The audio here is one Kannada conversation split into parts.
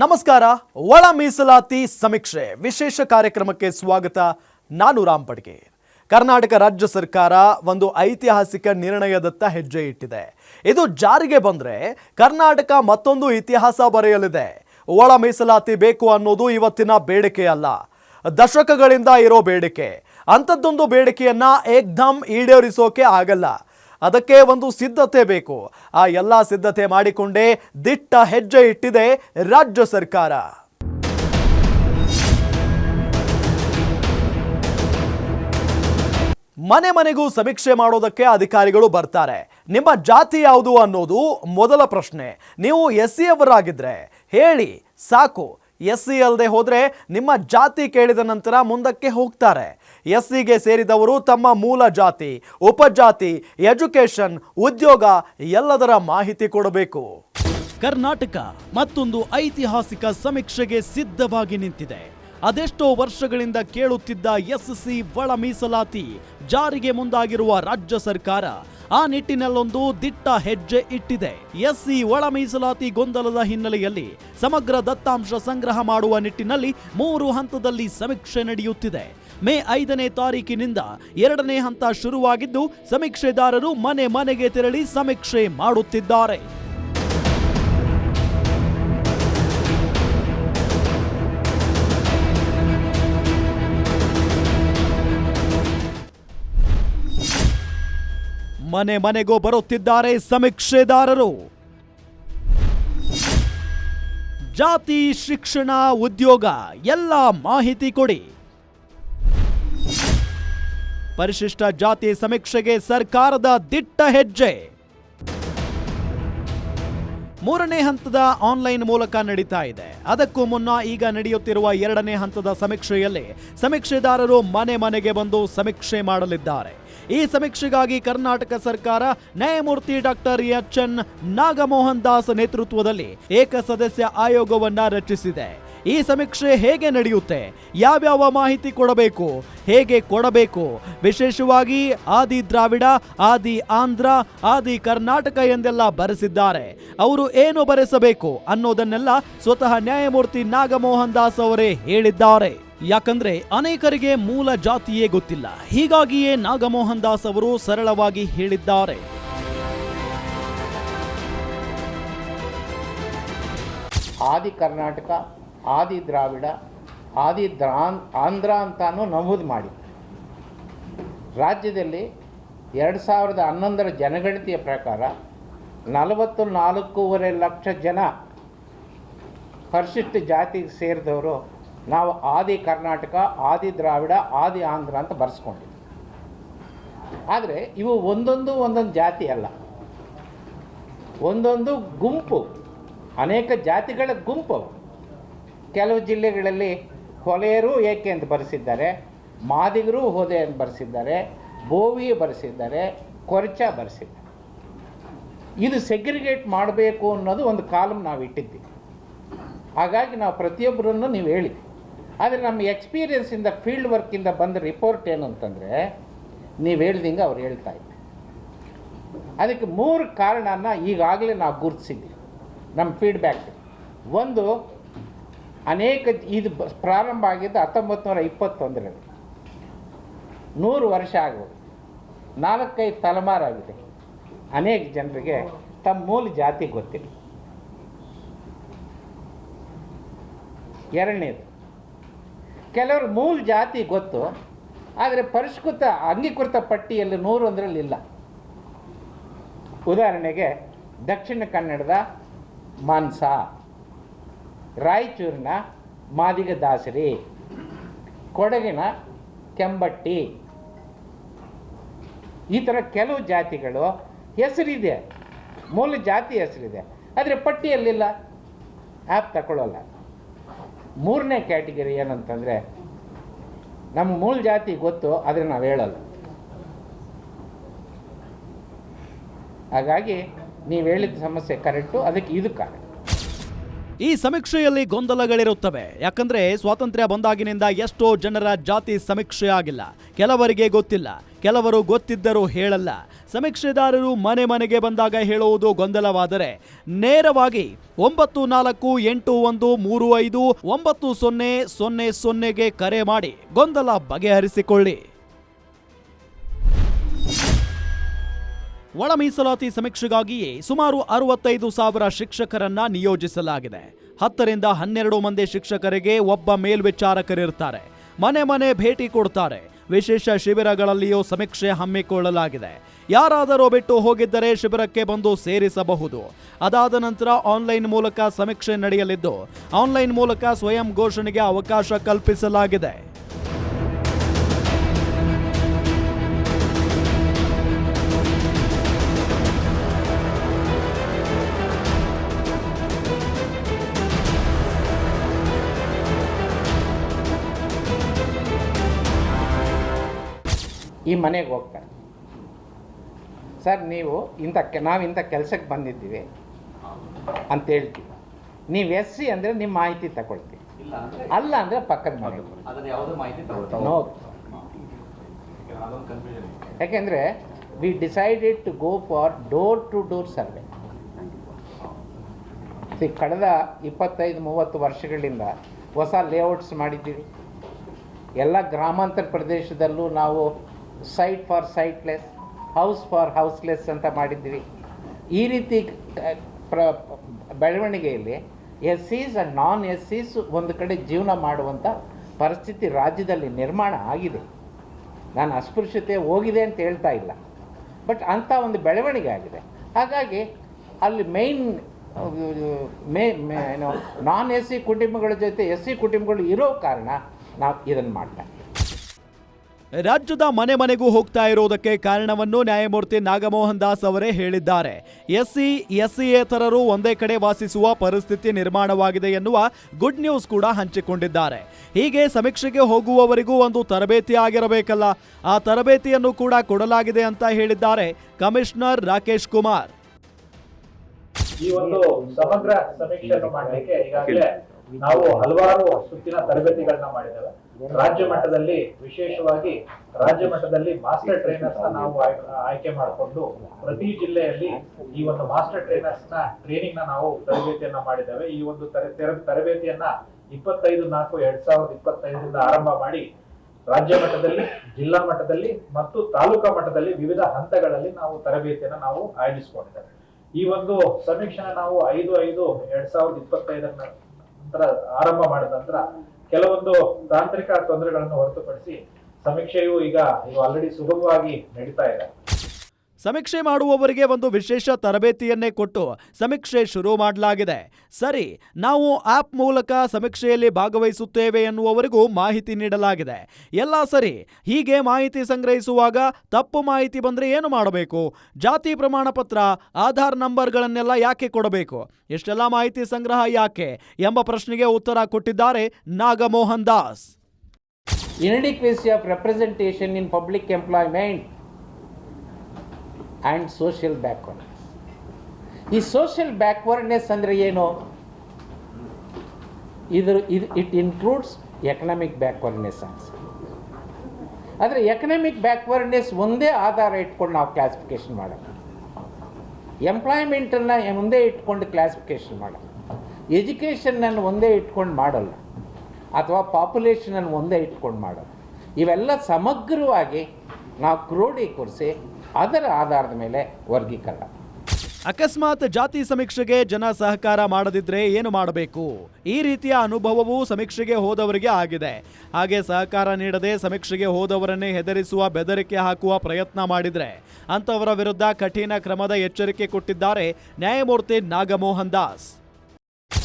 ನಮಸ್ಕಾರ, ಒಳ ಮೀಸಲಾತಿ ಸಮೀಕ್ಷೆ ವಿಶೇಷ ಕಾರ್ಯಕ್ರಮಕ್ಕೆ ಸ್ವಾಗತ. ನಾನು ರಾಮ್ ಪಡ್ಗೇರ್ ಕರ್ನಾಟಕ ರಾಜ್ಯ ಸರ್ಕಾರ ಒಂದು ಐತಿಹಾಸಿಕ ನಿರ್ಣಯದತ್ತ ಹೆಜ್ಜೆ ಇಟ್ಟಿದೆ. ಇದು ಜಾರಿಗೆ ಬಂದ್ರೆ ಕರ್ನಾಟಕ ಮತ್ತೊಂದು ಇತಿಹಾಸ ಬರೆಯಲಿದೆ. ಒಳ ಮೀಸಲಾತಿ ಬೇಕು ಅನ್ನೋದು ಇವತ್ತಿನ ಬೇಡಿಕೆ ಅಲ್ಲ. ದಶಕಗಳಿಂದ ಇರೋ ಬೇಡಿಕೆ. ಅಂಥದ್ದೊಂದು ಬೇಡಿಕೆಯನ್ನ ಏಕ್ದಮ್ ಈಡೇರಿಸೋಕೆ ಆಗಲ್ಲ. ಅದಕ್ಕೆ ಒಂದು ಸಿದ್ಧತೆ ಬೇಕು. ಆ ಎಲ್ಲ ಸಿದ್ಧತೆ ಮಾಡಿಕೊಂಡೇ ದಿಟ್ಟ ಹೆಜ್ಜೆ ಇಟ್ಟಿದೆ ರಾಜ್ಯ ಸರ್ಕಾರ. ಮನೆ ಮನೆಗೂ ಸಮೀಕ್ಷೆ ಮಾಡೋದಕ್ಕೆ ಅಧಿಕಾರಿಗಳು ಬರ್ತಾರೆ. ನಿಮ್ಮ ಜಾತಿ ಯಾವುದು ಅನ್ನೋದು ಮೊದಲ ಪ್ರಶ್ನೆ. ನೀವು ಎಸ್ ಸಿ ಹೇಳಿ, ಸಾಕು. ಎಸ್ ಸಿ ಅಲ್ಲದೆ ಹೋದರೆ ನಿಮ್ಮ ಜಾತಿ ಕೇಳಿದ ನಂತರ ಮುಂದಕ್ಕೆ ಹೋಗ್ತಾರೆ. ಎಸ್ ಸಿಗೆ ಸೇರಿದವರು ತಮ್ಮ ಮೂಲ ಜಾತಿ, ಉಪಜಾತಿ ಎಜುಕೇಶನ್ ಉದ್ಯೋಗ ಎಲ್ಲದರ ಮಾಹಿತಿ ಕೊಡಬೇಕು. ಕರ್ನಾಟಕ ಮತ್ತೊಂದು ಐತಿಹಾಸಿಕ ಸಮೀಕ್ಷೆಗೆ ಸಿದ್ಧವಾಗಿ ನಿಂತಿದೆ. ಅದೆಷ್ಟೋ ವರ್ಷಗಳಿಂದ ಕೇಳುತ್ತಿದ್ದ ಎಸ್ಸಿ ಒಳ ಮೀಸಲಾತಿ ಜಾರಿಗೆ ಮುಂದಾಗಿರುವ ರಾಜ್ಯ ಸರ್ಕಾರ ಆ ನಿಟ್ಟಿನಲ್ಲೊಂದು ದಿಟ್ಟ ಹೆಜ್ಜೆ ಇಟ್ಟಿದೆ. ಎಸ್ಸಿ ಒಳ ಮೀಸಲಾತಿ ಗೊಂದಲದ ಹಿನ್ನೆಲೆಯಲ್ಲಿ ಸಮಗ್ರ ದತ್ತಾಂಶ ಸಂಗ್ರಹ ಮಾಡುವ ನಿಟ್ಟಿನಲ್ಲಿ ಮೂರು ಹಂತದಲ್ಲಿ ಸಮೀಕ್ಷೆ ನಡೆಯುತ್ತಿದೆ. ಮೇ ಐದನೇ ತಾರೀಕಿನಿಂದ ಎರಡನೇ ಹಂತ ಶುರುವಾಗಿದ್ದು, ಸಮೀಕ್ಷೆದಾರರು ಮನೆ ಮನೆಗೆ ತೆರಳಿ ಸಮೀಕ್ಷೆ ಮಾಡುತ್ತಿದ್ದಾರೆ. ಮನೆ ಮನೆಗೂ ಬರುತ್ತಿದ್ದಾರೆ ಸಮೀಕ್ಷೆದಾರರು. ಜಾತಿ ಶಿಕ್ಷಣ ಉದ್ಯೋಗ, ಎಲ್ಲ ಮಾಹಿತಿ ಕೊಡಿ. ಪರಿಶಿಷ್ಟ ಜಾತಿ ಸಮೀಕ್ಷೆಗೆ ಸರ್ಕಾರದ ದಿಟ್ಟ ಹೆಜ್ಜೆ. ಮೂರನೇ ಹಂತದ ಆನ್ಲೈನ್ ಮೂಲಕ ನಡೀತಾ ಇದೆ. ಅದಕ್ಕೂ ಮುನ್ನ ಈಗ ನಡೆಯುತ್ತಿರುವ ಎರಡನೇ ಹಂತದ ಸಮೀಕ್ಷೆಯಲ್ಲಿ ಸಮೀಕ್ಷೆದಾರರು ಮನೆ ಮನೆಗೆ ಬಂದು ಸಮೀಕ್ಷೆ ಮಾಡಲಿದ್ದಾರೆ. ಈ ಸಮೀಕ್ಷೆಗಾಗಿ ಕರ್ನಾಟಕ ಸರ್ಕಾರ ನ್ಯಾಯಮೂರ್ತಿ doctor H N Nagamohan Das ನೇತೃತ್ವದಲ್ಲಿ ಏಕಸದಸ್ಯ ಆಯೋಗವನ್ನ ರಚಿಸಿದೆ. ಈ ಸಮೀಕ್ಷೆ ಹೇಗೆ ನಡೆಯುತ್ತೆ? ಯಾವ್ಯಾವ ಮಾಹಿತಿ ಕೊಡಬೇಕು? ಹೇಗೆ ಕೊಡಬೇಕು? ವಿಶೇಷವಾಗಿ ಆದಿ ದ್ರಾವಿಡ, ಆದಿ ಆಂಧ್ರ, ಆದಿ ಕರ್ನಾಟಕ ಎಂದೆಲ್ಲ ಬರೆಸಿದ್ದಾರೆ. ಅವರು ಏನು ಬರೆಸಬೇಕು ಅನ್ನೋದನ್ನೆಲ್ಲ ಸ್ವತಃ ನ್ಯಾಯಮೂರ್ತಿ ನಾಗಮೋಹನ್ ದಾಸ್ ಅವರೇ ಹೇಳಿದ್ದಾರೆ. ಯಾಕಂದ್ರೆ ಅನೇಕರಿಗೆ ಮೂಲ ಜಾತಿಯೇ ಗೊತ್ತಿಲ್ಲ. ಹೀಗಾಗಿಯೇ ನಾಗಮೋಹನ್ ದಾಸ್ ಅವರು ಸರಳವಾಗಿ ಹೇಳಿದ್ದಾರೆ. ಆದಿ ಕರ್ನಾಟಕ, ಆದಿ ದ್ರಾವಿಡ, ಆದಿ ದ್ರಾನ್ ಆಂಧ್ರ ಅಂತಾನು ನಮೂದು ಮಾಡಿ. ರಾಜ್ಯದಲ್ಲಿ ಎರಡು ಸಾವಿರದ ಹನ್ನೊಂದರ ಜನಗಣತಿಯ ಪ್ರಕಾರ ನಲವತ್ತು ನಾಲ್ಕೂವರೆ ಲಕ್ಷ ಜನ ಪರಿಶಿಷ್ಟ ಜಾತಿಗೆ ಸೇರಿದವರು ನಾವು ಆದಿ ಕರ್ನಾಟಕ, ಆದಿ ದ್ರಾವಿಡ, ಆದಿ ಆಂಧ್ರ ಅಂತ ಬರೆಸ್ಕೊಂಡಿದ್ವಿ. ಆದರೆ ಇವು ಒಂದೊಂದು ಒಂದೊಂದು ಜಾತಿ ಅಲ್ಲ. ಒಂದೊಂದು ಗುಂಪು, ಅನೇಕ ಜಾತಿಗಳ ಗುಂಪು ಕೆಲವು ಜಿಲ್ಲೆಗಳಲ್ಲಿ ಹೊಲೆಯರು ಏಕೆ ಅಂತ ಬರೆಸಿದ್ದಾರೆ, ಮಾದಿಗರು ಹೋದೆ ಅಂತ ಬರೆಸಿದ್ದಾರೆ, ಬೋವಿ ಬರೆಸಿದ್ದಾರೆ, ಕೊರಚ ಬರೆಸಿದ್ದಾರೆ. ಇದು ಸೆಗ್ರಿಗೇಟ್ ಮಾಡಬೇಕು ಅನ್ನೋದು ಒಂದು ಕಾಲಮ್ ನಾವು ಇಟ್ಟಿದ್ದೀವಿ ಹಾಗಾಗಿ ನಾವು ಪ್ರತಿಯೊಬ್ಬರನ್ನು ನೀವು ಹೇಳಿ ಆದರೆ ನಮ್ಮ ಎಕ್ಸ್ಪೀರಿಯನ್ಸಿಂದ ಫೀಲ್ಡ್ ವರ್ಕಿಂದ ಬಂದ ರಿಪೋರ್ಟ್ ಏನು ಅಂತಂದರೆ ನೀವು ಹೇಳ್ದಿಂಗೆ ಅವ್ರು ಹೇಳ್ತಾ ಇದ್ದೆ ಅದಕ್ಕೆ ಮೂರು ಕಾರಣನ ಈಗಾಗಲೇ ನಾವು ಗುರುತಿಸಿದ್ವಿ ನಮ್ಮ ಫೀಡ್ಬ್ಯಾಕ್ ಒಂದು, ಅನೇಕ ಇದು ಪ್ರಾರಂಭ ಆಗಿದ್ದು ಹತ್ತೊಂಬತ್ತು ನೂರ ಇಪ್ಪತ್ತೊಂದರಲ್ಲಿ ನೂರು ವರ್ಷ ಆಗೋದು. ನಾಲ್ಕೈದು ತಲೆಮಾರಾಗಿದೆ ಅನೇಕ ಜನರಿಗೆ ತಮ್ಮ ಮೂಲ ಜಾತಿ ಗೊತ್ತಿಲ್ಲ. ಎರಡನೇದು ಕೆಲವರು ಮೂಲ ಜಾತಿ ಗೊತ್ತು, ಆದರೆ ಪರಿಷ್ಕೃತ ಅಂಗೀಕೃತ ಪಟ್ಟಿಯಲ್ಲಿ ನೂರು ಒಂದರಲ್ಲಿ ಇಲ್ಲ. ಉದಾಹರಣೆಗೆ ದಕ್ಷಿಣ ಕನ್ನಡದ ಮಾನ್ಸ, ರಾಯಚೂರಿನ ಮಾದಿಗ ದಾಸರಿ, ಕೊಡಗಿನ ಕೆಂಬಟ್ಟಿ, ಈ ಥರ ಕೆಲವು ಜಾತಿಗಳು ಹೆಸರಿದೆ, ಮೂಲ ಜಾತಿ ಹೆಸರಿದೆ, ಆದರೆ ಪಟ್ಟಿಯಲ್ಲಿಲ್ಲ. ಆ್ಯಪ್ ತಗೊಳ್ಳಲ್ಲ. ಮೂರನೇ ಕ್ಯಾಟಗರಿ ಏನಂತಂದರೆ, ನಮ್ಮ ಮೂಲ ಜಾತಿ ಗೊತ್ತು, ಆದರೆ ನಾವು ಹೇಳಲ್ಲ. ಹಾಗಾಗಿ, ನೀವು ಹೇಳಿದ ಸಮಸ್ಯೆ ಕರೆಕ್ಟು ಅದಕ್ಕೆ ಇದು ಕಾರಣ. ಈ ಸಮೀಕ್ಷೆಯಲ್ಲಿ ಗೊಂದಲಗಳಿರುತ್ತವೆ. ಯಾಕಂದ್ರೆ ಸ್ವಾತಂತ್ರ್ಯ ಬಂದಾಗಿನಿಂದ ಎಷ್ಟೋ ಜನರ ಜಾತಿ ಸಮೀಕ್ಷೆ ಆಗಿಲ್ಲ. ಕೆಲವರಿಗೆ ಗೊತ್ತಿಲ್ಲ. ಕೆಲವರು ಗೊತ್ತಿದ್ದರೂ ಹೇಳಲ್ಲ. ಸಮೀಕ್ಷೆದಾರರು ಮನೆ ಮನೆಗೆ ಬಂದಾಗ ಹೇಳುವುದು ಗೊಂದಲವಾದರೆ ನೇರವಾಗಿ ಒಂಬತ್ತು ನಾಲ್ಕು ಎಂಟು ಒಂದು ಮೂರು ಐದು ಒಂಬತ್ತು ಸೊನ್ನೆ ಸೊನ್ನೆ ಸೊನ್ನೆಗೆ ಕರೆ ಮಾಡಿ ಗೊಂದಲ ಬಗೆಹರಿಸಿಕೊಳ್ಳಿ. ಒಳ ಮೀಸಲಾತಿ ಸಮೀಕ್ಷೆಗಾಗಿಯೇ ಸುಮಾರು ಅರವತ್ತೈದು ಸಾವಿರ ಶಿಕ್ಷಕರನ್ನ ನಿಯೋಜಿಸಲಾಗಿದೆ. ಹತ್ತರಿಂದ ಹನ್ನೆರಡು ಮಂದಿ ಶಿಕ್ಷಕರಿಗೆ ಒಬ್ಬ ಮೇಲ್ವಿಚಾರಕರಿರ್ತಾರೆ. ಮನೆ ಮನೆ ಭೇಟಿ ಕೊಡ್ತಾರೆ. ವಿಶೇಷ ಶಿಬಿರಗಳಲ್ಲಿಯೂ ಸಮೀಕ್ಷೆ ಹಮ್ಮಿಕೊಳ್ಳಲಾಗಿದೆ. ಯಾರಾದರೂ ಬಿಟ್ಟು ಹೋಗಿದ್ದರೆ ಶಿಬಿರಕ್ಕೆ ಬಂದು ಸೇರಿಸಬಹುದು. ಅದಾದ ನಂತರ ಆನ್ಲೈನ್ ಮೂಲಕ ಸಮೀಕ್ಷೆ ನಡೆಯಲಿದ್ದು, ಆನ್ಲೈನ್ ಮೂಲಕ ಸ್ವಯಂ ಘೋಷಣೆಗೆ ಅವಕಾಶ ಕಲ್ಪಿಸಲಾಗಿದೆ. ಈ ಮನೆಗೆ ಹೋಗ್ತಾರೆ. ಸರ್ ನೀವು ಇಂಥ ಕೆ ನಾವು ಇಂಥ ಕೆಲಸಕ್ಕೆ ಬಂದಿದ್ದೀವಿ ಅಂತ ಹೇಳ್ತೀವಿ. ನೀವು ಎಸ್ ಸಿ ಅಂದರೆ ನಿಮ್ಮ ಮಾಹಿತಿ ತಗೊಳ್ತೀವಿ. ಅಲ್ಲ ಅಂದರೆ ಪಕ್ಕದ ಮನೆ ಯಾಕೆಂದರೆ we decided to go for door to door survey ಈ ಕಳೆದ ಇಪ್ಪತ್ತೈದು ಮೂವತ್ತು ವರ್ಷಗಳಿಂದ ಹೊಸ ಲೇಔಟ್ಸ್ ಮಾಡಿದ್ದೀವಿ. ಎಲ್ಲ ಗ್ರಾಮಾಂತರ ಪ್ರದೇಶದಲ್ಲೂ ನಾವು site for siteless house for houseless ಅಂತ ಮಾಡಿದ್ವಿ. ಈ ರೀತಿ ಪ್ರ, ಬೆಳವಣಿಗೆಯಲ್ಲಿ S Cs and non S Cs ಒಂದು ಕಡೆ ಜೀವನ ಮಾಡುವಂಥ ಪರಿಸ್ಥಿತಿ ರಾಜ್ಯದಲ್ಲಿ ನಿರ್ಮಾಣ ಆಗಿದೆ. ನಾನು ಅಸ್ಪೃಶ್ಯತೆ ಹೋಗಿದೆ ಅಂತ ಹೇಳ್ತಾ ಇಲ್ಲ. ಬಟ್ ಅಂಥ ಒಂದು ಬೆಳವಣಿಗೆ ಆಗಿದೆ. ಹಾಗಾಗಿ ಅಲ್ಲಿ ಮೈನ್ ಮೇ ಏನು ನಾನ್ ಎಸ್ ಸಿ ಕುಟುಂಬಗಳ ಜೊತೆ ಎಸ್ ಸಿ ಕುಟುಂಬಗಳು ಇರೋ ಕಾರಣ ನಾವು ಇದನ್ನು ಮಾಡ್ತಾ ಇದ್ದೀವಿ. ರಾಜ್ಯದ ಮನೆ ಮನೆಗೂ ಹೋಗ್ತಾ ಇರುವುದಕ್ಕೆ ಕಾರಣವನ್ನು ನ್ಯಾಯಮೂರ್ತಿ ನಾಗಮೋಹನ್ ದಾಸ್ ಅವರೇ ಹೇಳಿದ್ದಾರೆ. ಎಸ್ಸಿ ಎಸ್ಸಿಯೇತರರು ಒಂದೇ ಕಡೆ ವಾಸಿಸುವ ಪರಿಸ್ಥಿತಿ ನಿರ್ಮಾಣವಾಗಿದೆ ಎನ್ನುವ ಗುಡ್ ನ್ಯೂಸ್ ಕೂಡ ಹಂಚಿಕೊಂಡಿದ್ದಾರೆ. ಹೀಗೆ ಸಮೀಕ್ಷೆಗೆ ಹೋಗುವವರಿಗೂ ಒಂದು ತರಬೇತಿ ಆಗಿರಬೇಕಲ್ಲ. ಆ ತರಬೇತಿಯನ್ನು ಕೂಡ ಕೊಡಲಾಗಿದೆ ಅಂತ ಹೇಳಿದ್ದಾರೆ ಕಮಿಷನರ್ ರಾಕೇಶ್ ಕುಮಾರ್. ಈ ಒಂದು ಸಮಗ್ರ ಸಮೀಕ್ಷೆಯನ್ನು ಮಾಡಲಿಕ್ಕೆ ಈಗಾಗಲೇ ನಾವು ಹಲವಾರು ಸುತ್ತಿನ ತರಬೇತಿಗಳನ್ನ ಮಾಡಿದ್ದೇವೆ. ರಾಜ್ಯ ಮಟ್ಟದಲ್ಲಿ ವಿಶೇಷವಾಗಿ ರಾಜ್ಯ ಮಟ್ಟದಲ್ಲಿ ಮಾಸ್ಟರ್ ಟ್ರೈನರ್ಸ್ ನಾವು ಆಯ್- ಆಯ್ಕೆ ಮಾಡಿಕೊಂಡು ಪ್ರತಿ ಜಿಲ್ಲೆಯಲ್ಲಿ ಈ ಒಂದು ಮಾಸ್ಟರ್ ಟ್ರೈನರ್ಸ್ನ ಟ್ರೈನಿಂಗ್ನ ನಾವು ತರಬೇತಿಯನ್ನ ಮಾಡಿದ್ದೇವೆ. ಈ ಒಂದು ತರ- ತರ- ತರಬೇತಿಯನ್ನ ಇಪ್ಪತ್ತೈದು ನಾಲ್ಕು ಎರಡ್ ಸಾವಿರದ ಇಪ್ಪತ್ತೈದರಿಂದ ಆರಂಭ ಮಾಡಿ ರಾಜ್ಯ ಮಟ್ಟದಲ್ಲಿ, ಜಿಲ್ಲಾ ಮಟ್ಟದಲ್ಲಿ ಮತ್ತು ತಾಲೂಕಾ ಮಟ್ಟದಲ್ಲಿ ವಿವಿಧ ಹಂತಗಳಲ್ಲಿ ನಾವು ತರಬೇತಿಯನ್ನ ನಾವು ಆಯೋಜಿಸಿಕೊಂಡಿದ್ದೇವೆ. ಈ ಒಂದು ಸಮೀಕ್ಷೆ ನಾವು ಐದು ಐದು ಎರಡ್ ಸಾವಿರದ ಇಪ್ಪತ್ತೈದರ ನಂತರ ಆರಂಭ ಮಾಡಿದ ನಂತರ ಕೆಲವೊಂದು ತಾಂತ್ರಿಕ ತೊಂದರೆಗಳನ್ನು ಹೊರತುಪಡಿಸಿ ಸಮೀಕ್ಷೆಯು ಈಗ ಆಲ್ರೆಡಿ ಸುಗಮವಾಗಿ ನಡೀತಾ ಇದೆ. ಸಮೀಕ್ಷೆ ಮಾಡುವವರಿಗೆ ಒಂದು ವಿಶೇಷ ತರಬೇತಿಯನ್ನೇ ಕೊಟ್ಟು ಸಮೀಕ್ಷೆ ಶುರು ಮಾಡಲಾಗಿದೆ. ಸರಿ, ನಾವು ಆಪ್ ಮೂಲಕ ಸಮೀಕ್ಷೆಯಲ್ಲಿ ಭಾಗವಹಿಸುತ್ತೇವೆ ಎನ್ನುವವರಿಗೂ ಮಾಹಿತಿ ನೀಡಲಾಗಿದೆ. ಎಲ್ಲ ಸರಿ, ಹೀಗೆ ಮಾಹಿತಿ ಸಂಗ್ರಹಿಸುವಾಗ ತಪ್ಪು ಮಾಹಿತಿ ಬಂದರೆ ಏನು ಮಾಡಬೇಕು? ಜಾತಿ ಪ್ರಮಾಣ ಪತ್ರ, ಆಧಾರ್ ನಂಬರ್ಗಳನ್ನೆಲ್ಲ ಯಾಕೆ ಕೊಡಬೇಕು? ಇಷ್ಟೆಲ್ಲ ಮಾಹಿತಿ ಸಂಗ್ರಹ ಯಾಕೆ ಎಂಬ ಪ್ರಶ್ನೆಗೆ ಉತ್ತರ ಕೊಟ್ಟಿದ್ದಾರೆ Nagamohan Das. Inadequacy of representation in public employment. And social backwardness. ಈ ಸೋಷಿಯಲ್ ಬ್ಯಾಕ್ವರ್ಡ್ನೆಸ್ ಅಂದರೆ ಏನು? ಇದ್ರ ಇದು ಇಟ್ ಇನ್ಕ್ಲೂಡ್ಸ್ ಎಕನಾಮಿಕ್ ಬ್ಯಾಕ್ವರ್ಡ್ನೆಸ್ ಅನ್ಸ್ ಆದರೆ ಎಕನಾಮಿಕ್ ಬ್ಯಾಕ್ವರ್ಡ್ನೆಸ್ ಒಂದೇ ಆಧಾರ ಇಟ್ಕೊಂಡು ನಾವು ಕ್ಲಾಸಿಫಿಕೇಶನ್ ಮಾಡೋಣ ಎಂಪ್ಲಾಯ್ಮೆಂಟನ್ನು ಒಂದೇ ಇಟ್ಕೊಂಡು ಕ್ಲಾಸಿಫಿಕೇಶನ್ ಮಾಡೋಣ ಎಜುಕೇಷನನ್ನು ಒಂದೇ ಇಟ್ಕೊಂಡು ಮಾಡಲ್ಲ. ಅಥವಾ ಪಾಪ್ಯುಲೇಷನನ್ನು ಒಂದೇ ಇಟ್ಕೊಂಡು ಮಾಡೋದು ಇವೆಲ್ಲ ಸಮಗ್ರವಾಗಿ ನಾವು ಕ್ರೋಢೀಕರಿಸಿ ಅದರ ಆಧಾರದ ಮೇಲೆ ವರ್ಗೀಕರಣ. ಅಕಸ್ಮಾತ್ ಜಾತಿ ಸಮೀಕ್ಷೆಗೆ ಜನ ಸಹಕಾರ ಮಾಡದಿದ್ರೆ ಏನು ಮಾಡಬೇಕು? ಈ ರೀತಿಯ ಅನುಭವವು ಸಮೀಕ್ಷೆಗೆ ಹೋದವರಿಗೆ ಆಗಿದೆ. ಹಾಗೆ ಸಹಕಾರ ನೀಡದೆ ಸಮೀಕ್ಷೆಗೆ ಹೋದವರನ್ನೇ ಹೆದರಿಸುವ ಬೆದರಿಕೆ ಹಾಕುವ ಪ್ರಯತ್ನ ಮಾಡಿದರೆ ಅಂತವರ ವಿರುದ್ಧ ಕಠಿಣ ಕ್ರಮದ ಎಚ್ಚರಿಕೆ ಕೊಟ್ಟಿದ್ದಾರೆ ನ್ಯಾಯಮೂರ್ತಿ ನಾಗಮೋಹನ್ ದಾಸ್.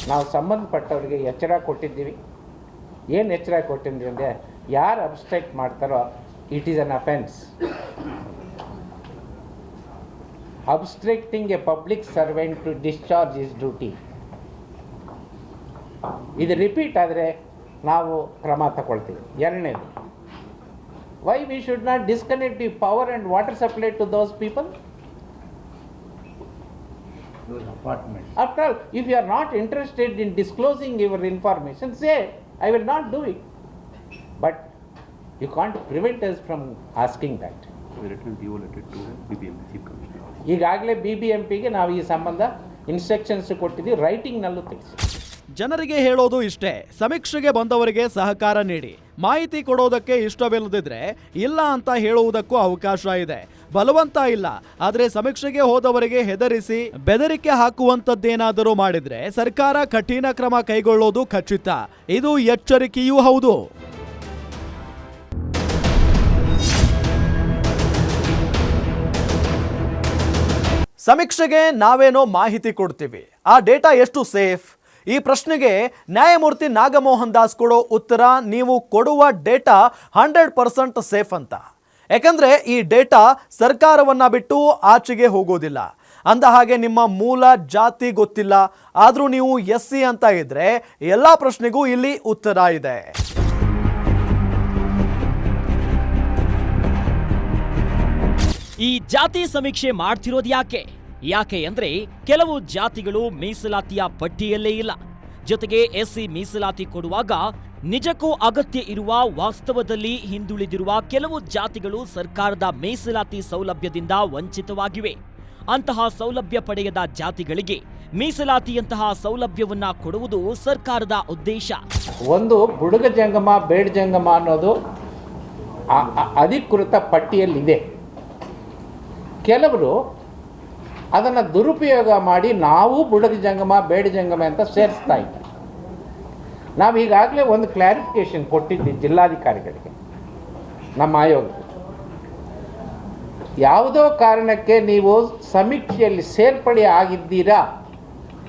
ನಾವು ಸಂಬಂಧಪಟ್ಟವರಿಗೆ ಎಚ್ಚರ ಕೊಟ್ಟಿದ್ದೀವಿ. ಏನು ಎಚ್ಚರ ಕೊಟ್ಟಿದ್ದೀವಿ ಅಂದರೆ ಯಾರು ಅಬ್ಸ್ಟ್ರಾಕ್ಟ್ ಮಾಡ್ತಾರೋ it is an offence Obstructing a public servant to discharge is duty ಇದು ರಿಪೀಟ್ ಆದರೆ ನಾವು ಕ್ರಮ ತಗೊಳ್ತೀವಿ ಎರಡನೇದು why we should not disconnect the power and water supply to those people Those apartments. After all, if you are not interested in disclosing your information, say, I will not do it. But you can't prevent us from asking that. We written DO letter to BBM Chief Commissioner. ಈಗಾಗಲೇ ಬಿ ಬಿ ಎಂ ಪಿಗೆ ನಾವು ಈ ಸಂಬಂಧ ಇನ್ಸ್ಟ್ರಕ್ಷನ್ಸ್ ಕೊಟ್ಟಿದ್ದೀವಿ ರೈಟಿಂಗ್ನಲ್ಲೂ ತಿಳಿಸಿ. ಜನರಿಗೆ ಹೇಳೋದು ಇಷ್ಟೇ, ಸಮೀಕ್ಷೆಗೆ ಬಂದವರಿಗೆ ಸಹಕಾರ ನೀಡಿ, ಮಾಹಿತಿ ಕೊಡೋದಕ್ಕೆ ಇಷ್ಟವಿಲ್ಲದಿದ್ರೆ ಇಲ್ಲ ಅಂತ ಹೇಳುವುದಕ್ಕೂ ಅವಕಾಶ ಇದೆ. ಬಲವಂತ ಇಲ್ಲ, ಆದರೆ ಸಮೀಕ್ಷೆಗೆ ಹೋದವರಿಗೆ ಹೆದರಿಸಿ, ಬೆದರಿಕೆ ಹಾಕುವಂಥದ್ದೇನಾದರೂ ಮಾಡಿದ್ರೆ ಸರ್ಕಾರ ಕಠಿಣ ಕ್ರಮ ಕೈಗೊಳ್ಳೋದು ಖಚಿತ. ಇದು ಎಚ್ಚರಿಕೆಯೂ ಹೌದು. ಸಮೀಕ್ಷೆಗೆ ನಾವೇನೋ ಮಾಹಿತಿ ಕೊಡ್ತೀವಿ. ಆ ಡೇಟಾ ಎಷ್ಟು ಸೇಫ್? ಈ ಪ್ರಶ್ನೆಗೆ ನ್ಯಾಯಮೂರ್ತಿ ನಾಗಮೋಹನ್ ದಾಸ್ ಕೊಡೋ ಉತ್ತರ ನೀವು ಕೊಡುವ ಡೇಟಾ ಹಂಡ್ರೆಡ್ ಪರ್ಸೆಂಟ್ ಸೇಫ್ ಅಂತ. ಯಾಕಂದರೆ ಈ ಡೇಟಾ ಸರ್ಕಾರವನ್ನು ಬಿಟ್ಟು ಆಚೆಗೆ ಹೋಗೋದಿಲ್ಲ. ಅಂದ ಹಾಗೆ ನಿಮ್ಮ ಮೂಲ ಜಾತಿ ಗೊತ್ತಿಲ್ಲ. ಆದರೂ ನೀವು ಎಸ್ ಸಿ ಅಂತ ಇದ್ದರೆ ಎಲ್ಲ ಪ್ರಶ್ನೆಗೂ ಇಲ್ಲಿ ಉತ್ತರ ಇದೆ. ಈ ಜಾತಿ ಸಮೀಕ್ಷೆ ಮಾಡ್ತಿರೋದು ಯಾಕೆ? ಯಾಕೆ ಅಂದ್ರೆ ಕೆಲವು ಜಾತಿಗಳು ಮೀಸಲಾತಿಯ ಪಟ್ಟಿಯಲ್ಲೇ ಇಲ್ಲ. ಜೊತೆಗೆ ಎಸ್ಸಿ ಮೀಸಲಾತಿ ಕೊಡುವಾಗ ನಿಜಕ್ಕೂ ಅಗತ್ಯ ಇರುವ ವಾಸ್ತವದಲ್ಲಿ ಹಿಂದುಳಿದಿರುವ ಕೆಲವು ಜಾತಿಗಳು ಸರ್ಕಾರದ ಮೀಸಲಾತಿ ಸೌಲಭ್ಯದಿಂದ ವಂಚಿತವಾಗಿವೆ. ಅಂತಹ ಸೌಲಭ್ಯ ಪಡೆಯದ ಜಾತಿಗಳಿಗೆ ಮೀಸಲಾತಿಯಂತಹ ಸೌಲಭ್ಯವನ್ನ ಕೊಡುವುದು ಸರ್ಕಾರದ ಉದ್ದೇಶ. ಒಂದು ಬುಡುಗ ಜಂಗಮ, ಬೇಡ ಜಂಗಮ ಅನ್ನೋದು ಅಧಿಕೃತ ಪಟ್ಟಿಯಲ್ಲಿದೆ. ಕೆಲವರು ಅದನ್ನು ದುರುಪಯೋಗ ಮಾಡಿ ನಾವು ಬುಡದಿ ಜಂಗಮ, ಬೇಡ ಜಂಗಮ ಅಂತ ಸೇರಿಸ್ತಾ ನಾವು ಈಗಾಗಲೇ ಒಂದು ಕ್ಲಾರಿಫಿಕೇಶನ್ ಕೊಟ್ಟಿದ್ವಿ ಜಿಲ್ಲಾಧಿಕಾರಿಗಳಿಗೆ, ನಮ್ಮ ಆಯೋಗ ಯಾವುದೋ ಕಾರಣಕ್ಕೆ ನೀವು ಸಮೀಕ್ಷೆಯಲ್ಲಿ ಸೇರ್ಪಡೆ ಆಗಿದ್ದೀರಾ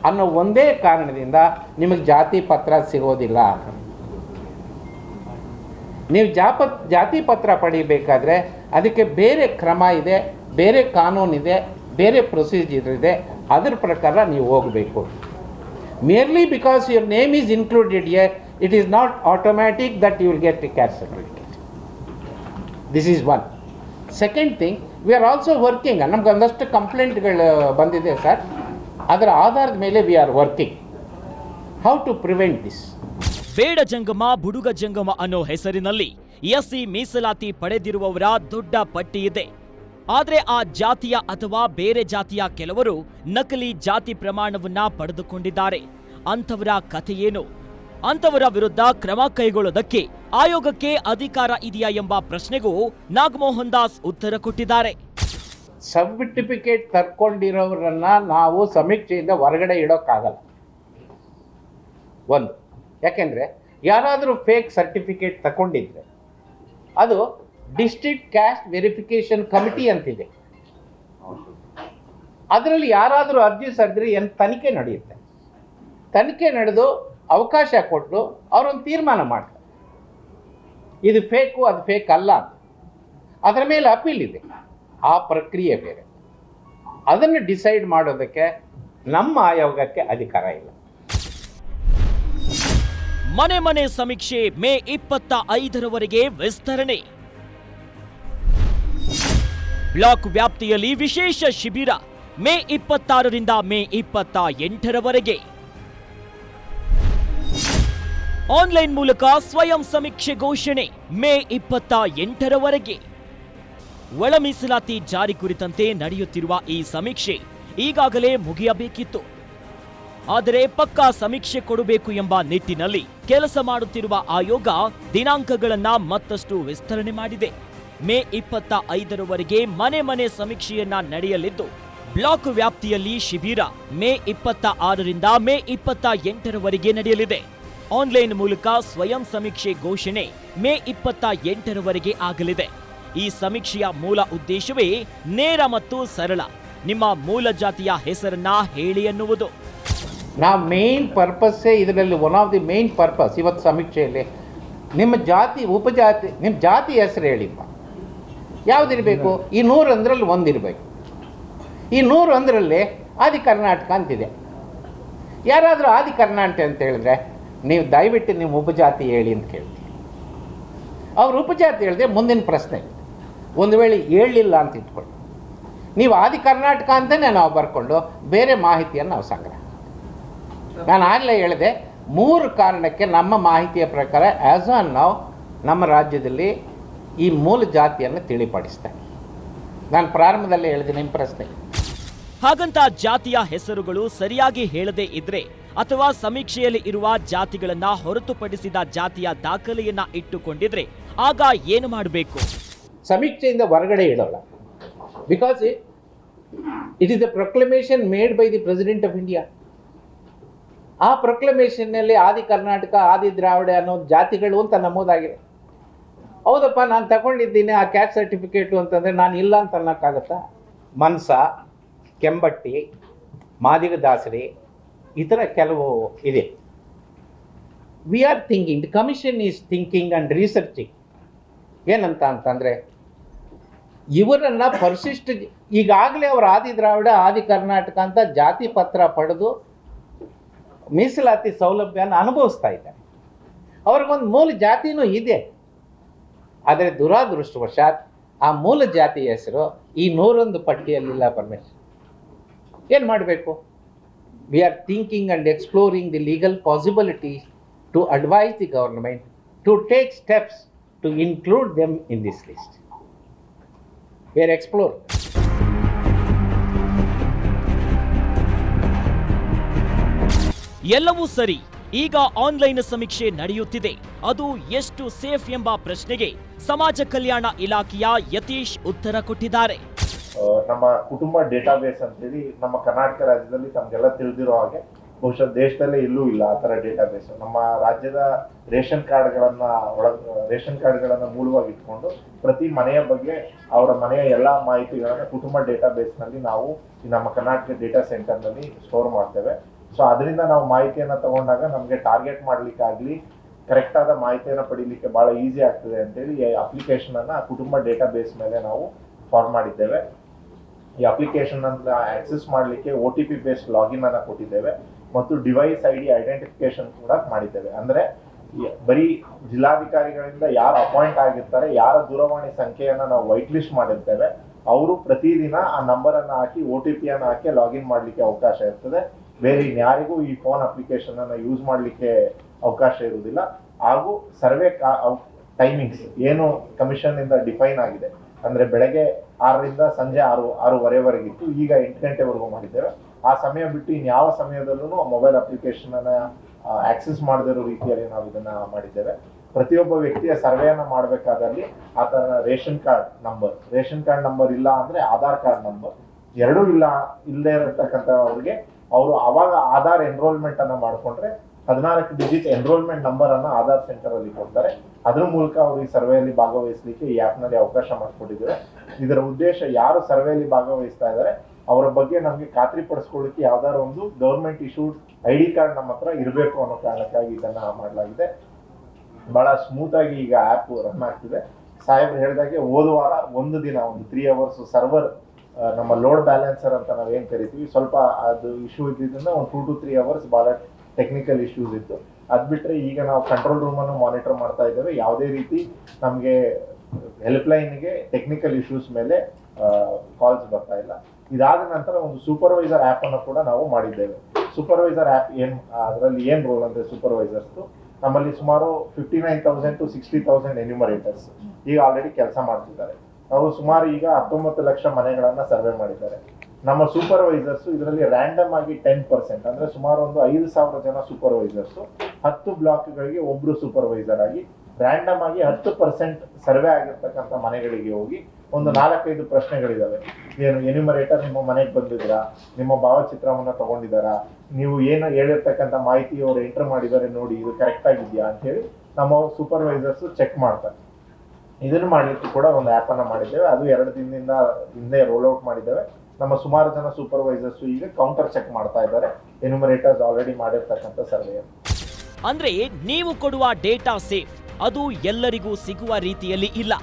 ಅನ್ನೋ ಒಂದೇ ಕಾರಣದಿಂದ ನಿಮಗೆ ಜಾತಿ ಪತ್ರ ಸಿಗೋದಿಲ್ಲ. ನೀವು ಜಾಪ, ಜಾತಿ ಪತ್ರ ಪಡಿಬೇಕಾದ್ರೆ ಅದಕ್ಕೆ ಬೇರೆ ಕ್ರಮ ಇದೆ. ಬೇರೆ ಕಾನೂನಿದೆ, ಬೇರೆ ಪ್ರೊಸೀಜರ್ ಇದೆ, ಅದರ ಪ್ರಕಾರ ನೀವು ಹೋಗಬೇಕು. Merely because your name is included a it is not automatic that you will get a care certificate this is one second thing we are also working ನಮ್ಗೆ ಒಂದಷ್ಟು ಕಂಪ್ಲೇಂಟ್ಗಳು ಬಂದಿದೆ ಸರ್. ಅದರ ಆಧಾರದ ಮೇಲೆ we are working how to prevent this Beda Jangama, Budga ಜಂಗಮ ಅನ್ನೋ ಹೆಸರಿನಲ್ಲಿ ಎಸ್ಸಿ ಮೀಸಲಾತಿ ಪಡೆದಿರುವವರ ದೊಡ್ಡ ಪಟ್ಟಿ ಇದೆ. ಆದ್ರೆ ಆ ಜಾತಿಯ ಅಥವಾ ಬೇರೆ ಜಾತಿಯ ಕೆಲವರು ನಕಲಿ ಜಾತಿ ಪ್ರಮಾಣವನ್ನ ಪಡೆದುಕೊಂಡಿದ್ದಾರೆ. ಅಂಥವರ ಕಥೆಯೇನು ಅಂಥವರ ವಿರುದ್ಧ ಕ್ರಮ ಕೈಗೊಳ್ಳೋದಕ್ಕೆ ಆಯೋಗಕ್ಕೆ ಅಧಿಕಾರ ಇದೆಯಾ ಎಂಬ ಪ್ರಶ್ನೆಗೂ ನಾಗಮೋಹನ್ ದಾಸ್ ಉತ್ತರ ಕೊಟ್ಟಿದ್ದಾರೆ. ಸರ್ಟಿಫಿಕೇಟ್ ತರ್ಕೊಂಡಿರೋರನ್ನ ನಾವು ಸಮೀಕ್ಷೆಯಿಂದ ಹೊರಗಡೆ ಇಡೋಕ್ಕಾಗಲ್ಲ. ಒಂದು, ಯಾಕೆಂದರೆ ಯಾರಾದರೂ ಫೇಕ್ ಸರ್ಟಿಫಿಕೇಟ್ ತಗೊಂಡಿದ್ರೆ ಅದು ಡಿಸ್ಟ್ರಿಕ್ಟ್ ಕ್ಯಾಸ್ಟ್ ವೆರಿಫಿಕೇಶನ್ ಕಮಿಟಿ ಅಂತಿದೆ. ಅದರಲ್ಲಿ ಯಾರಾದರೂ ಅರ್ಜಿ ಸರಿದ್ರೆ ಏನು ತನಿಖೆ ನಡೆಯುತ್ತೆ? ತನಿಖೆ ನಡೆದು ಅವಕಾಶ ಕೊಟ್ಟು ಅವರೊಂದು ತೀರ್ಮಾನ ಮಾಡ್ತಾರೆ. ಇದು ಫೇಕು ಅದು ಫೇಕ್ ಅಲ್ಲ ಅಂತ. ಅದರ ಮೇಲೆ ಅಪೀಲ್ ಇದೆ. ಆ ಪ್ರಕ್ರಿಯೆ ಬೇರೆ. ಅದನ್ನು ಡಿಸೈಡ್ ಮಾಡೋದಕ್ಕೆ ನಮ್ಮ ಆಯೋಗಕ್ಕೆ ಅಧಿಕಾರ ಇಲ್ಲ. ಮನೆ ಮನೆ ಸಮೀಕ್ಷೆ ಮೇ ಇಪ್ಪತ್ತ ಐದರವರೆಗೆ ವಿಸ್ತರಣೆ. ಬ್ಲಾಕ್ ವ್ಯಾಪ್ತಿಯಲ್ಲಿ ವಿಶೇಷ ಶಿಬಿರ ಮೇ ಇಪ್ಪತ್ತಾರರಿಂದ ಮೇ ಇಪ್ಪತ್ತ ಎಂಟರವರೆಗೆ. ಆನ್ಲೈನ್ ಮೂಲಕ ಸ್ವಯಂ ಸಮೀಕ್ಷೆ ಘೋಷಣೆ ಮೇ ಇಪ್ಪತ್ತ ಎಂಟರವರೆಗೆ. ಒಳ ಮೀಸಲಾತಿ ಜಾರಿ ಕುರಿತಂತೆ ನಡೆಯುತ್ತಿರುವ ಈ ಸಮೀಕ್ಷೆ ಈಗಾಗಲೇ ಮುಗಿಯಬೇಕಿತ್ತು. ಆದರೆ ಪಕ್ಕಾ ಸಮೀಕ್ಷೆ ಕೊಡಬೇಕು ಎಂಬ ನಿಟ್ಟಿನಲ್ಲಿ ಕೆಲಸ ಮಾಡುತ್ತಿರುವ ಆಯೋಗ ದಿನಾಂಕಗಳನ್ನ ಮತ್ತಷ್ಟು ವಿಸ್ತರಣೆ ಮಾಡಿದೆ. ಮೇ ಇಪ್ಪತ್ತ ಐದರವರೆಗೆ ಮನೆ ಮನೆ ಸಮೀಕ್ಷೆಯನ್ನ ನಡೆಯಲಿದ್ದು, ಬ್ಲಾಕ್ ವ್ಯಾಪ್ತಿಯಲ್ಲಿ ಶಿಬಿರ ಮೇ ಇಪ್ಪತ್ತ ಆರರಿಂದ ಮೇ ಇಪ್ಪತ್ತ ಎಂಟರವರೆಗೆ ನಡೆಯಲಿದೆ. ಆನ್ಲೈನ್ ಮೂಲಕ ಸ್ವಯಂ ಸಮೀಕ್ಷೆ ಘೋಷಣೆ ಮೇ ಇಪ್ಪತ್ತ ಎಂಟರವರೆಗೆ ಆಗಲಿದೆ. ಈ ಸಮೀಕ್ಷೆಯ ಮೂಲ ಉದ್ದೇಶವೇ ನೇರ ಮತ್ತು ಸರಳ, ನಿಮ್ಮ ಮೂಲ ಜಾತಿಯ ಹೆಸರನ್ನ ಹೇಳಿ ಎನ್ನುವುದು. ನಾ ಮೇನ್ ಪರ್ಪಸ್ಸೇ ಇದರಲ್ಲಿ one of the main purpose ಇವತ್ತು ಸಮೀಕ್ಷೆಯಲ್ಲಿ, ನಿಮ್ಮ ಜಾತಿ, ಉಪಜಾತಿ, ನಿಮ್ಮ ಜಾತಿ ಹೆಸರು ಹೇಳಿಪ್ಪ ಯಾವುದಿರಬೇಕು? ಈ ನೂರು ಅಂದ್ರಲ್ಲಿ ಒಂದಿರಬೇಕು. ಈ ನೂರು ಅಂದ್ರಲ್ಲಿ ಆದಿ ಕರ್ನಾಟಕ ಅಂತಿದೆ. ಯಾರಾದರೂ ಆದಿ ಕರ್ನಾಟಕ ಅಂತ ಹೇಳಿದ್ರೆ ನೀವು ದಯವಿಟ್ಟು ನಿಮ್ಮ ಉಪಜಾತಿ ಹೇಳಿ ಅಂತ ಕೇಳ್ತೀವಿ ಅವ್ರ ಉಪಜಾತಿ ಹೇಳಿದೆ ಮುಂದಿನ ಪ್ರಶ್ನೆ. ಒಂದು ವೇಳೆ ಹೇಳಲಿಲ್ಲ ಅಂತ ಇಟ್ಕೊಳ್ಳಿ. ನೀವು ಆದಿ ಕರ್ನಾಟಕ ಅಂತಲೇ ನಾವು ಬರ್ಕೊಂಡು ಬೇರೆ ಮಾಹಿತಿಯನ್ನು ನಾವು ಸಂಗ್ರಹ ನಾನು ಆಗಲೇ ಹೇಳಿದೆ, ಮೂರು ಕಾರಣಕ್ಕೆ ನಮ್ಮ ಮಾಹಿತಿಯ ಪ್ರಕಾರ ಆ್ಯಸ್ ಆನ್ ನಾವು ನಮ್ಮ ರಾಜ್ಯದಲ್ಲಿ ಈ ಮೂಲ ಜಾತಿಯನ್ನು ತಿಳಿಪಡಿಸ್ತಾನೆ. ನಾನು ಪ್ರಾರಂಭದಲ್ಲೇ ಹೇಳಿದೆ ನಿಮ್ಮ ಪ್ರಶ್ನೆ. ಹಾಗಂತ ಜಾತಿಯ ಹೆಸರುಗಳು ಸರಿಯಾಗಿ ಹೇಳದೇ ಇದ್ರೆ ಅಥವಾ ಸಮೀಕ್ಷೆಯಲ್ಲಿ ಇರುವ ಜಾತಿಗಳನ್ನ ಹೊರತುಪಡಿಸಿದ ಜಾತಿಯ ದಾಖಲೆಯನ್ನ ಇಟ್ಟುಕೊಂಡಿದ್ರೆ ಆಗ ಏನು ಮಾಡಬೇಕು? ಸಮೀಕ್ಷೆಯಿಂದ ಹೊರಗಡೆ ಇಡೋಲ್ಲ because it is the proclamation made by the president of India ಆ ಪ್ರೊಕ್ಲಮೇಷನ್ನಲ್ಲಿ ಆದಿ ಕರ್ನಾಟಕ ಆದಿ ದ್ರಾವಿಡ ಅನ್ನೋ ಜಾತಿಗಳು ಅಂತ ನಮೂದಾಗಿದೆ. ಹೌದಪ್ಪ, ನಾನು ತಗೊಂಡಿದ್ದೀನಿ, ಆ ಕ್ಯಾಸ್ಟ್ ಸರ್ಟಿಫಿಕೇಟು ಅಂತಂದರೆ ನಾನು ಇಲ್ಲ ಅಂತ ಅನ್ನೋಕ್ಕಾಗತ್ತಾ? ಮನ್ಸ, ಕೆಂಬಟ್ಟಿ, ಮಾದಿಗ ದಾಸರಿ, ಈ ಥರ ಕೆಲವು ಇದೆ. We are thinking the commission is thinking and researching ಏನಂತ ಅಂತಂದರೆ, ಇವರನ್ನು ಪರಿಶಿಷ್ಟ, ಈಗಾಗಲೇ ಅವರು ಆದಿ ದ್ರಾವಿಡ, ಆದಿ ಕರ್ನಾಟಕ ಅಂತ ಜಾತಿ ಪತ್ರ ಪಡೆದು ಮೀಸಲಾತಿ ಸೌಲಭ್ಯನ ಅನುಭವಿಸ್ತಾ ಇದ್ದಾರೆ. ಅವ್ರಿಗೊಂದು ಮೂಲ ಜಾತಿನೂ ಇದೆ. ಆದರೆ ದುರಾದೃಷ್ಟವಶಾತ್ ಆ ಮೂಲ ಜಾತಿಯ ಹೆಸರು ಈ ನೂರೊಂದು ಪಟ್ಟಿಯಲ್ಲಿಲ್ಲ ಪರಮೇಶ್ವರ್. ಏನು ಮಾಡಬೇಕು? We are thinking and exploring the legal possibilities to advise the government to take steps to include them in this list we are explore ಎಲ್ಲವೂ ಸರಿ. ಈಗ ಆನ್ಲೈನ್ ಸಮೀಕ್ಷೆ ನಡೆಯುತ್ತಿದೆ. ಅದು ಎಷ್ಟು ಸೇಫ್ ಎಂಬ ಪ್ರಶ್ನೆಗೆ ಸಮಾಜ ಕಲ್ಯಾಣ ಇಲಾಖೆಯ ಯತೀಶ್ ಉತ್ತರ ಕೊಟ್ಟಿದ್ದಾರೆ. ನಮ್ಮ ಕುಟುಂಬ ಡೇಟಾಬೇಸ್ ಅಂತೇಳಿ ನಮ್ಮ ಕರ್ನಾಟಕ ರಾಜ್ಯದಲ್ಲಿ ತಮಗೆಲ್ಲ ತಿಳಿದಿರೋ ಹಾಗೆ ಬಹುಶಃ ದೇಶದಲ್ಲೇ ಇಲ್ಲೂ ಇಲ್ಲ ಆ ಥರ ಡೇಟಾಬೇಸ್. ನಮ್ಮ ರಾಜ್ಯದ ರೇಷನ್ ಕಾರ್ಡ್ಗಳನ್ನು ಒಳ ರೇಷನ್ ಕಾರ್ಡ್ಗಳನ್ನು ಮೂಲವಾಗಿ ಇಟ್ಕೊಂಡು ಪ್ರತಿ ಮನೆಯ ಬಗ್ಗೆ ಅವರ ಮನೆಯ ಎಲ್ಲ ಮಾಹಿತಿಗಳನ್ನ ಕುಟುಂಬ ಡೇಟಾಬೇಸ್ನಲ್ಲಿ ನಾವು ನಮ್ಮ ಕರ್ನಾಟಕ ಡೇಟಾ ಸೆಂಟರ್ನಲ್ಲಿ ಸ್ಟೋರ್ ಮಾಡ್ತೇವೆ. ಸೊ ಅದರಿಂದ ನಾವು ಮಾಹಿತಿಯನ್ನು ತಗೊಂಡಾಗ ನಮಗೆ ಟಾರ್ಗೆಟ್ ಮಾಡಲಿಕ್ಕಾಗಲಿ ಕರೆಕ್ಟ್ ಆದ ಮಾಹಿತಿಯನ್ನು ಪಡೀಲಿಕ್ಕೆ ಬಹಳ ಈಸಿ ಆಗ್ತದೆ ಅಂತೇಳಿ ಈ ಅಪ್ಲಿಕೇಶನ್ ಅನ್ನ ಕುಟುಂಬ ಡೇಟಾಬೇಸ್ ಮೇಲೆ ನಾವು ಫಾರ್ಮ್ ಮಾಡಿದ್ದೇವೆ. ಈ ಅಪ್ಲಿಕೇಶನ್ ಅನ್ನ ಆಕ್ಸೆಸ್ ಮಾಡಲಿಕ್ಕೆ O T P based login ಅನ್ನ ಕೊಟ್ಟಿದ್ದೇವೆ ಮತ್ತು ಡಿವೈಸ್ ಐ ಡಿ ಐಡೆಂಟಿಫಿಕೇಶನ್ ಕೂಡ ಮಾಡಿದ್ದೇವೆ. ಅಂದ್ರೆ ಬರೀ ಜಿಲ್ಲಾಧಿಕಾರಿಗಳಿಂದ ಯಾರು ಅಪಾಯಿಂಟ್ ಆಗಿರ್ತಾರೆ, ಯಾರ ದೂರವಾಣಿ ಸಂಖ್ಯೆಯನ್ನು ನಾವು ವೈಟ್ ಲಿಸ್ಟ್ ಮಾಡಿರ್ತೇವೆ, ಅವರು ಪ್ರತಿದಿನ ಆ ನಂಬರ್ ಅನ್ನ ಹಾಕಿ ಒ ಟಿ ಪಿ ಅನ್ನ ಹಾಕಿ ಲಾಗಿನ್ ಮಾಡಲಿಕ್ಕೆ ಅವಕಾಶ ಇರ್ತದೆ. ಬೇರೆ ಇನ್ಯಾರಿಗೂ ಈ ಫೋನ್ ಅಪ್ಲಿಕೇಶನ್ ಅನ್ನ ಯೂಸ್ ಮಾಡಲಿಕ್ಕೆ ಅವಕಾಶ ಇರುವುದಿಲ್ಲ. ಹಾಗೂ ಸರ್ವೆ ಟೈಮಿಂಗ್ಸ್ ಏನು ಕಮಿಷನ್ ಇಂದ ಡಿಫೈನ್ ಆಗಿದೆ. ಅಂದ್ರೆ ಬೆಳಗ್ಗೆ ಆರರಿಂದ ಸಂಜೆ ಆರು ಆರೂವರೆವರೆಗಿತ್ತು ಈಗ ಎಂಟು ಗಂಟೆವರೆಗೂ ಮಾಡಿದ್ದೇವೆ. ಆ ಸಮಯ ಬಿಟ್ಟು ಇನ್ಯಾವ ಸಮಯದಲ್ಲೂ ಮೊಬೈಲ್ ಅಪ್ಲಿಕೇಶನ್ ಅನ್ನ ಆಕ್ಸೆಸ್ ಮಾಡದಿರೋ ರೀತಿಯಲ್ಲಿ ನಾವು ಇದನ್ನ ಮಾಡಿದ್ದೇವೆ. ಪ್ರತಿಯೊಬ್ಬ ವ್ಯಕ್ತಿಯ ಸರ್ವೆಯನ್ನ ಮಾಡಬೇಕಾದಲ್ಲಿ ಆತನ ration card number ration card number ಇಲ್ಲ ಅಂದ್ರೆ ಆಧಾರ್ ಕಾರ್ಡ್ ನಂಬರ್ ಎರಡೂ ಇಲ್ಲ, ಇಲ್ಲದೆ ಇರತಕ್ಕಂಥವ್ರಿಗೆ ಅವರು ಅವಾಗ ಆಧಾರ್ ಎನ್ರೋಲ್ಮೆಂಟ್ ಅನ್ನ ಮಾಡಿಕೊಂಡ್ರೆ ಹದಿನಾಲ್ಕು ಡಿಜಿಟ್ ಎನ್ರೋಲ್ಮೆಂಟ್ ನಂಬರ್ ಅನ್ನ ಆಧಾರ್ ಸೆಂಟರ್ ಅಲ್ಲಿ ಕೊಡ್ತಾರೆ. ಅದ್ರ ಮೂಲಕ ಅವರು ಈ ಸರ್ವೆಯಲ್ಲಿ ಭಾಗವಹಿಸಲಿಕ್ಕೆ ಈ ಆಪ್ನಲ್ಲಿ ಅವಕಾಶ ಮಾಡಿಕೊಟ್ಟಿದ್ದಾರೆ. ಇದರ ಉದ್ದೇಶ ಯಾರು ಸರ್ವೆಯಲ್ಲಿ ಭಾಗವಹಿಸ್ತಾ ಇದ್ದಾರೆ, ಅವರ ಬಗ್ಗೆ ನಮಗೆ ಖಾತ್ರಿ ಪಡಿಸ್ಕೊಳ್ಳಿಕ್ಕೆ ಯಾವ್ದಾದ್ರು ಒಂದು government issued I D card ನಮ್ಮ ಹತ್ರ ಇರಬೇಕು ಅನ್ನೋ ಕಾರಣಕ್ಕಾಗಿ ಇದನ್ನ ಮಾಡಲಾಗಿದೆ. ಬಹಳ ಸ್ಮೂತ್ ಆಗಿ ಈಗ ಆ್ಯಪ್ ರನ್ ಆಗ್ತಿದೆ. ಸಾಹೇಬ್ರು ಹೇಳಿದಾಗೆ ಹೋದ ವಾರ ಒಂದು ದಿನ, ಒಂದು ತ್ರೀ ಅವರ್ಸ್ ಸರ್ವರ್ ನಮ್ಮ ಲೋಡ್ ಬ್ಯಾಲೆನ್ಸರ್ ಅಂತ ನಾವು ಏನು ಕರಿತೀವಿ, ಸ್ವಲ್ಪ ಅದು ಇಶ್ಯೂ ಇದ್ದಿದ್ದರಿಂದ ಒಂದು ಟೂ ಟು ತ್ರೀ ಅವರ್ಸ್ ಬಹಳ ಟೆಕ್ನಿಕಲ್ ಇಶ್ಯೂಸ್ ಇತ್ತು. ಅದು ಬಿಟ್ಟರೆ ಈಗ ನಾವು ಕಂಟ್ರೋಲ್ ರೂಮನ್ನು ಮಾನಿಟರ್ ಮಾಡ್ತಾ ಇದ್ದೇವೆ. ಯಾವುದೇ ರೀತಿ ನಮಗೆ ಹೆಲ್ಪ್ ಲೈನ್ಗೆ ಟೆಕ್ನಿಕಲ್ ಇಶ್ಯೂಸ್ ಮೇಲೆ ಕಾಲ್ಸ್ ಬರ್ತಾ ಇಲ್ಲ. ಇದಾದ ನಂತರ ಒಂದು ಸೂಪರ್ವೈಸರ್ ಆ್ಯಪನ್ನು ಕೂಡ ನಾವು ಮಾಡಿದ್ದೇವೆ. ಸೂಪರ್ವೈಸರ್ ಆ್ಯಪ್ ಏನು, ಅದರಲ್ಲಿ ಏನು ರೋಲ್ ಅಂದ್ರೆ ಸೂಪರ್ವೈಸರ್ಸ್ ನಮ್ಮಲ್ಲಿ ಸುಮಾರು fifty nine thousand to sixty thousand enumerators ಈಗ ಆಲ್ರೆಡಿ ಕೆಲಸ ಮಾಡ್ತಿದ್ದಾರೆ. ನಾವು ಸುಮಾರು ಈಗ ಹತ್ತೊಂಬತ್ತು ಲಕ್ಷ ಮನೆಗಳನ್ನ ಸರ್ವೆ ಮಾಡಿದ್ದಾರೆ. ನಮ್ಮ ಸೂಪರ್ವೈಸರ್ಸ್ ಇದರಲ್ಲಿ ರ್ಯಾಂಡಮ್ ಆಗಿ ಟೆನ್ ಪರ್ಸೆಂಟ್ ಅಂದ್ರೆ ಸುಮಾರು ಒಂದು ಐದು ಸಾವಿರ ಜನ ಸೂಪರ್ವೈಸರ್ಸ್ ಹತ್ತು ಬ್ಲಾಕ್ಗಳಿಗೆ ಒಬ್ರು ಸೂಪರ್ವೈಸರ್ ಆಗಿ ರ್ಯಾಂಡಮ್ ಆಗಿ ಹತ್ತು ಪರ್ಸೆಂಟ್ ಸರ್ವೆ ಆಗಿರ್ತಕ್ಕಂಥ ಮನೆಗಳಿಗೆ ಹೋಗಿ ಒಂದು ನಾಲ್ಕೈದು ಪ್ರಶ್ನೆಗಳಿದಾವೆ. ಏನು ಎನ್ಯುಮರೇಟರ್ ನಿಮ್ಮ ಮನೆಗೆ ಬಂದಿದ್ದೀರಾ ನಿಮ್ಮ ಭಾವಚಿತ್ರವನ್ನ ತಗೊಂಡಿದ್ದಾರಾ ನೀವು ಏನು ಹೇಳಿರ್ತಕ್ಕಂಥ ಮಾಹಿತಿ ಅವರು ಎಂಟರ್ ಮಾಡಿದ್ದಾರೆ ನೋಡಿ ಇದು ಕರೆಕ್ಟ್ ಆಗಿದೆಯಾ ಅಂತ ಹೇಳಿ ನಮ್ಮ ಸೂಪರ್ವೈಸರ್ಸ್ ಚೆಕ್ ಮಾಡ್ತಾರೆ. ಇದನ್ನು ಮಾಡಲಿಕ್ಕೆ ಕೂಡ ಒಂದು ಆ್ಯಪ್ ಅನ್ನ ಮಾಡಿದ್ದೇವೆ. ಅದು ಎರಡು ದಿನದಿಂದ ಹಿಂದೆ ರೋಲ್ ಔಟ್ ಮಾಡಿದ್ದೇವೆ. ನಮ್ಮ ಸುಮಾರು ಜನ ಸೂಪರ್ವೈಸರ್ಸ್ ಈಗ ಕೌಂಟರ್ ಚೆಕ್ ಮಾಡ್ತಾ ಇದ್ದಾರೆ. ಎನ್ಯುಮರೇಟರ್ಸ್ ಆಲ್ರೆಡಿ ಮಾಡಿರ್ತಕ್ಕಂಥ ಸರ್ವೆ ಅಂದ್ರೆ ನೀವು ಕೊಡುವ ಡೇಟಾ ಸೇಫ್ ಅದು ಎಲ್ಲರಿಗೂ ಸಿಗುವ ರೀತಿಯಲ್ಲಿ ಇಲ್ಲ.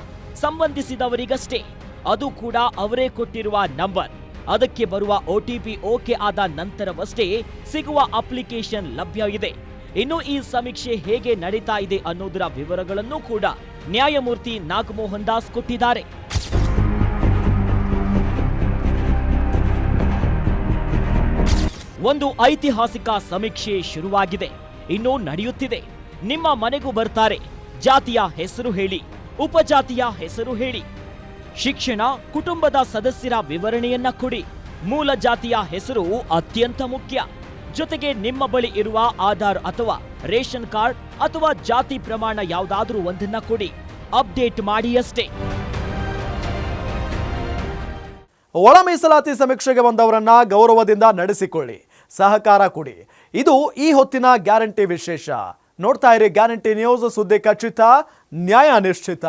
ಸಂಬಂಧಿಸಿದವರಿಗಷ್ಟೇ. ಅದು ಕೂಡ ಅವರೇ ಕೊಟ್ಟಿರುವ ನಂಬರ್ ಅದಕ್ಕೆ ಬರುವ ಒಟಿಪಿ ಓಕೆ ಆದ ನಂತರವಷ್ಟೇ ಸಿಗುವ ಅಪ್ಲಿಕೇಶನ್ ಲಭ್ಯವಿದೆ ಇನ್ನು ಈ ಸಮೀಕ್ಷೆ ಹೇಗೆ ನಡೀತಾ ಇದೆ ಅನ್ನೋದರ ವಿವರಗಳನ್ನು ಕೂಡ ನ್ಯಾಯಮೂರ್ತಿ ನಾಗಮೋಹನ್ ದಾಸ್ ಕೊಟ್ಟಿದ್ದಾರೆ. ಒಂದು ಐತಿಹಾಸಿಕ ಸಮೀಕ್ಷೆ ಶುರುವಾಗಿದೆ. ಇನ್ನೂ ನಡೆಯುತ್ತಿದೆ. ನಿಮ್ಮ ಮನೆಗೂ ಬರ್ತಾರೆ. ಜಾತಿಯ ಹೆಸರು ಹೇಳಿ, ಉಪಜಾತಿಯ ಹೆಸರು ಹೇಳಿ. ಶಿಕ್ಷಣ, ಕುಟುಂಬದ ಸದಸ್ಯರ ವಿವರಣೆಯನ್ನ ಕೊಡಿ. ಮೂಲ ಜಾತಿಯ ಹೆಸರು ಅತ್ಯಂತ ಮುಖ್ಯ. ಜೊತೆಗೆ ನಿಮ್ಮ ಬಳಿ ಇರುವ ಆಧಾರ್ ಅಥವಾ ರೇಷನ್ ಕಾರ್ಡ್ ಅಥವಾ ಜಾತಿ ಪ್ರಮಾಣ ಯಾವುದಾದ್ರೂ ಒಂದನ್ನ ಕೊಡಿ. ಅಪ್ಡೇಟ್ ಮಾಡಿ ಅಷ್ಟೇ. ಒಳ ಮೀಸಲಾತಿ ಸಮೀಕ್ಷೆಗೆ ಬಂದವರನ್ನ ಗೌರವದಿಂದ ನಡೆಸಿಕೊಳ್ಳಿ. ಸಹಕಾರ ಕೊಡಿ. ಇದು ಈ ಹೊತ್ತಿನ ಗ್ಯಾರಂಟಿ ವಿಶೇಷ. ನೋಡ್ತಾ ಇರಿ ಗ್ಯಾರಂಟಿ ನ್ಯೂಸ್ ಸುದ್ದಿ ಖಚಿತ, ನ್ಯಾಯ ನಿಶ್ಚಿತ.